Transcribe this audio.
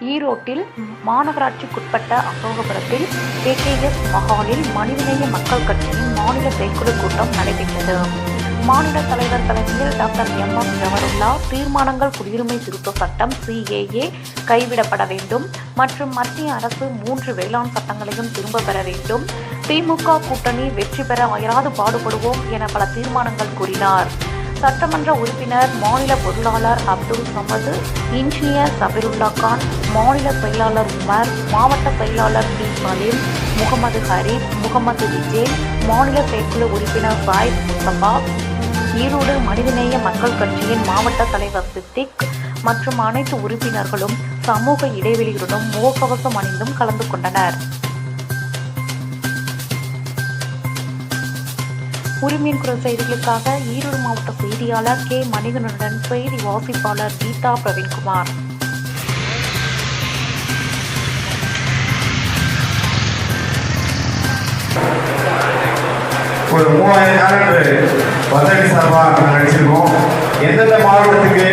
ஈரோட்டில் மாநகராட்சிக்குட்பட்ட அசோகபுரத்தில் கேகேஎஸ் மஹாலில் மனிதநேய மக்கள் கட்சியின் மாநில செயற்குழு கூட்டம் நடைபெற்றது. மாநில தலைவர் தலைமையில் டாக்டர் எம். எம். ஜவஹர்லா தீர்மானங்கள் குடியுரிமை திருத்த சட்டம் சிஏஏ கைவிடப்பட வேண்டும் மற்றும் மத்திய அரசு மூன்று வேளாண் சட்டங்களையும் திரும்ப பெற வேண்டும். திமுக கூட்டணி வெற்றி பெற அயராது பாடுபடுவோம் என பல தீர்மானங்கள் கூறினார். சட்டமன்ற உறுப்பினர் மாநில பொருளாளர் அப்துல் சமது இன்ஜினியர் சபிருல்லா கான் மாநில செயலாளர் உமர் மாவட்ட செயலாளர் பி. சலீம் முகமது ஹரீப் முகமது விஜய் மாநில செயற்குழு உறுப்பினர் சாயித் முஸ்தபா ஈரோடு மனிதநேய மக்கள் கட்சியின் மாவட்ட தலைவர் சித்திக் மற்றும் அனைத்து உறுப்பினர்களும் சமூக இடைவெளியுடனும் முகக்கவசம் அணிந்தும் கலந்து கொண்டனர். உரிமையின் குரல் செய்திகளுக்காக ஈரோடு மாவட்ட செய்தியாளர் கே. மணிகனுடன் செய்தி வாசிப்பாளர் கீதா பிரவீன்குமார். ஒரு மூவாயிரம் காலண்டர் வசதி சார்பாக நாங்கள் அடிச்சிருக்கோம் எந்தெந்த மாவட்டத்துக்கு